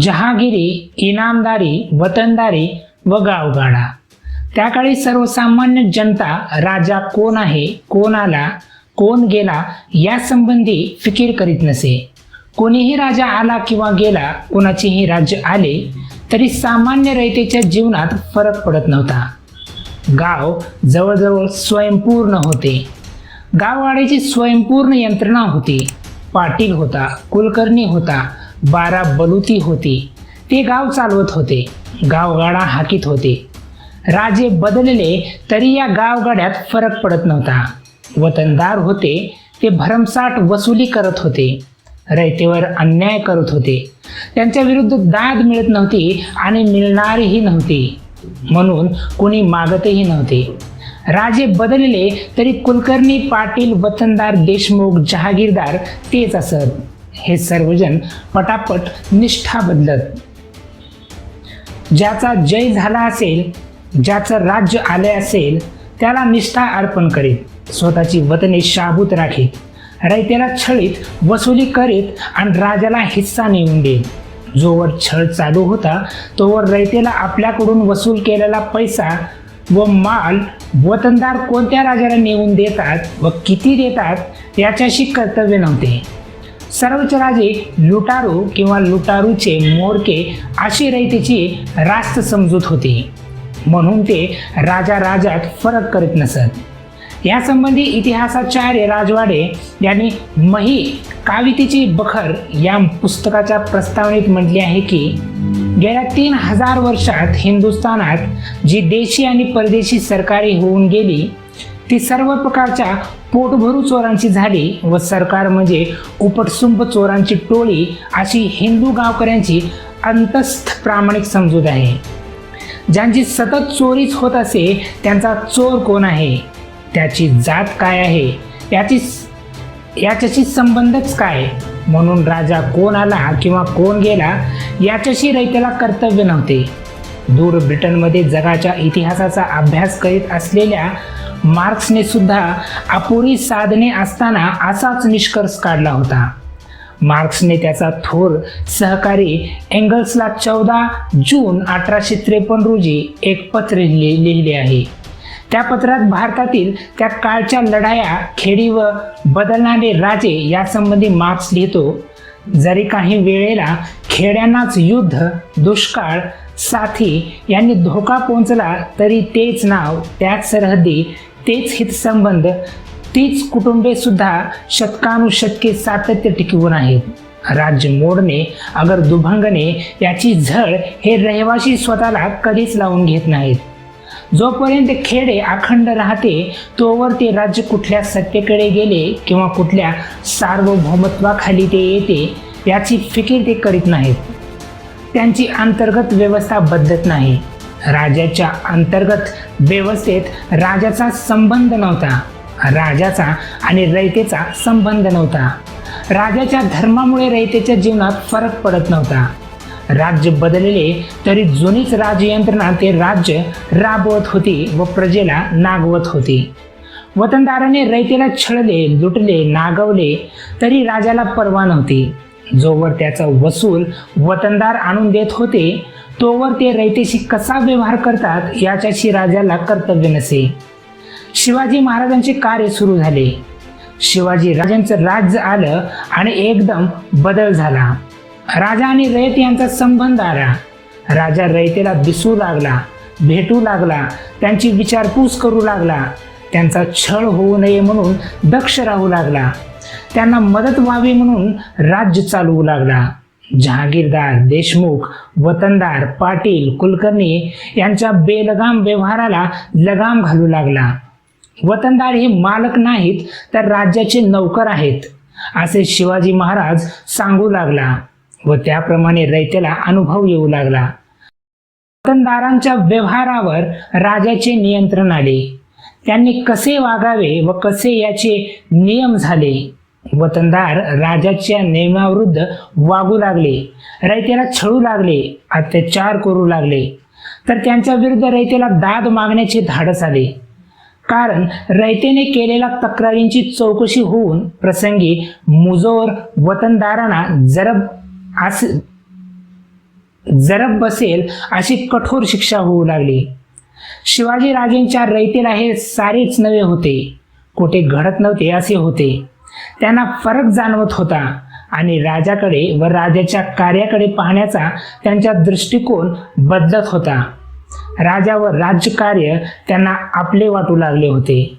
जहागिरी इनामदारी वतनदारी व गावगाडा. त्या काळी सर्वसामान्य जनता राजा कोण आहे कोण आला कोण गेला यासंबंधी फिकीर करीत नसे. कोणीही राजा आला किंवा गेला कोणाचेही राज्य आले तरी सामान्य रयतेच्या जीवनात फरक पडत नव्हता. गाव जवळजवळ स्वयंपूर्ण होते. गाववाड्याची स्वयंपूर्ण यंत्रणा होती. पाटील होता कुलकर्णी होता बारा बलुती होती. ते गाव चालवत होते. गावगाडा हाकीत होते. राजे बदलले तरी या गावगाड्यात फरक पडत नव्हता. वतनदार होते ते भरमसाठ वसुली करत होते. रयतेवर अन्याय करत होते. त्यांच्या विरुद्ध दाद मिळत नव्हती आणि मिळणारही नव्हती. म्हणून कोणी मागतही नव्हते. राजे बदलले तरी कुलकर्णी पाटील वतनदार देशमुख जहागीरदार तेच असत. हे सर्वजण पटापट निष्ठा बदलत. ज्याचा जय झाला असेल ज्याचं राज्य आले असेल त्याला निष्ठा अर्पण करीत स्वतःची वतने शाबूत राखीत रयतेला छळीत वसुली करीत आणि राजाला हिस्सा नेऊन देत जोवर छळ चालू होता तोवर रयतेला आपल्याकडून वसूल केलेला पैसा व माल वतनदार कोणत्या राजाला नेऊन देतात व किती देतात याच्याशी कर्तव्य नव्हते. सर्वच राजे लुटारू किंवा लुटारूचे मोरके अशी रयतेची रास्त समजूत होती. म्हणून ते राजा राजात फरक करीत नसत. यासंबंधी इतिहासाचार्य राजवाडे यांनी मही कावितेची बखर या पुस्तकाच्या प्रस्तावनेत म्हटले आहे की गेल्या तीन हजार वर्षात हिंदुस्थानात जी देशी आणि परदेशी सरकारी होऊन गेली ती सर्व प्रकारच्या पोटभरू चोरांची झाली व सरकार म्हणजे उपटसुंभ चोरांची टोळी अशी हिंदू गावकऱ्यांची अंतस्थ प्रामाणिक समजूत आहे. ज्यांची सतत चोरीच होत असे त्यांचा चोर कोण आहे? त्याची जात काय आहे? याची याच्याशी संबंधच काय? म्हणून राजा कोण आला किंवा कोण गेला याच्याशी रयतेला कर्तव्य नव्हते. दूर ब्रिटनमध्ये जगाच्या इतिहासाचा अभ्यास करीत असलेल्या मार्क्सने सुद्धा अपुरी साधने असताना असाच निष्कर्ष काढला होता. मार्क्सने त्याचा थोर सहकारी एंगल्सला चौदा जून अठराशे त्रेपन्न रोजी एक पत्र लिहिले लिहिले आहे. त्या पत्रात भारतातील त्या काळच्या लढाया खेडी व बदलणारे राजे यासंबंधी मार्क्स लिहितो. जरी काही वेळेला खेड्यांनाच युद्ध दुष्काळ साथी यांनी धोका पोहोचला तरी तेच नाव त्याच सरहद्दी तेच हितसंबंध तीच कुटुंबे सुद्धा शतकानुशतके सातत्य टिकवून आहेत. राज्य मोडणे अगर दुभंगणे याची झळ हे रहिवासी स्वतःला कधीच लावून घेत नाहीत. जोपर्यंत खेडे अखंड राहते तोवर ते राज्य कुठल्या सत्तेकडे गेले किंवा कुठल्या सार्वभौमत्वाखाली ते येते याची फिकीर ते करीत नाहीत. त्यांची अंतर्गत व्यवस्था बदलत नाही. राजाच्या अंतर्गत व्यवस्थेत राजाचा संबंध नव्हता. राजाचा आणि रयतेचा संबंध नव्हता. राजाच्या धर्मामुळे रयतेच्या जीवनात फरक पडत नव्हता. राज्य बदलले तरी जुनीच राजयंत्रणा ते राज्य राबवत होती व प्रजेला नागवत होती. वतनदाराने रयतेला छळले लुटले नागवले तरी राजाला परवा नव्हती. जोवर त्याचा वसूल वतनदार आणून देत होते तोवर ते रयतेशी कसा व्यवहार करतात याच्याशी राजाला कर्तव्य नसे. शिवाजी महाराजांचे कार्य सुरू झाले. शिवाजी राजांचं राज्य आलं आणि एकदम बदल झाला. राजा आणि रयत यांचा संबंध आला. राजा रयतेला दिसू लागला भेटू लागला त्यांची विचारपूस करू लागला. त्यांचा छळ होऊ नये म्हणून दक्ष राहू लागला. त्यांना मदत व्हावी म्हणून राज्य चालवू लागला. जहागीरदार देशमुख वतनदार पाटील कुलकर्णी यांच्या बेलगाम व्यवहाराला लगाम घालू लागला. वतनदार हे मालक नाहीत तर राज्याचे नौकर आहेत असे शिवाजी महाराज सांगू लागला व त्याप्रमाणे रयतेला अनुभव येऊ लागला. वतनदारांच्या व्यवहारावर राजाचे नियंत्रण आले. त्यांनी कसे वागावे व कसे याचे नियम झाले? वतनदार राजाच्या नियमाविरुद्ध वागू लागले. रयतेला छळू लागले. अत्याचार करू लागले. तर त्यांच्या विरुद्ध रयतेला दाद मागण्याचे धाडस आले. कारण रयतेने केलेल्या तक्रारींची चौकशी होऊन प्रसंगी मुजोर वतनदारांना जरब अस जरब बसेल अशी कठोर शिक्षा होऊ लागली. शिवाजी राजेंच्या रयतेला हे सारेच नवे होते. कुठे घडत नव्हते असे होते. त्यांना फरक जाणवत होता. आणि राजाकडे व राजाच्या कार्याकडे पाहण्याचा त्यांचा दृष्टिकोन बदलत होता. राजा व राज्यकार्य त्यांना आपले वाटू लागले होते.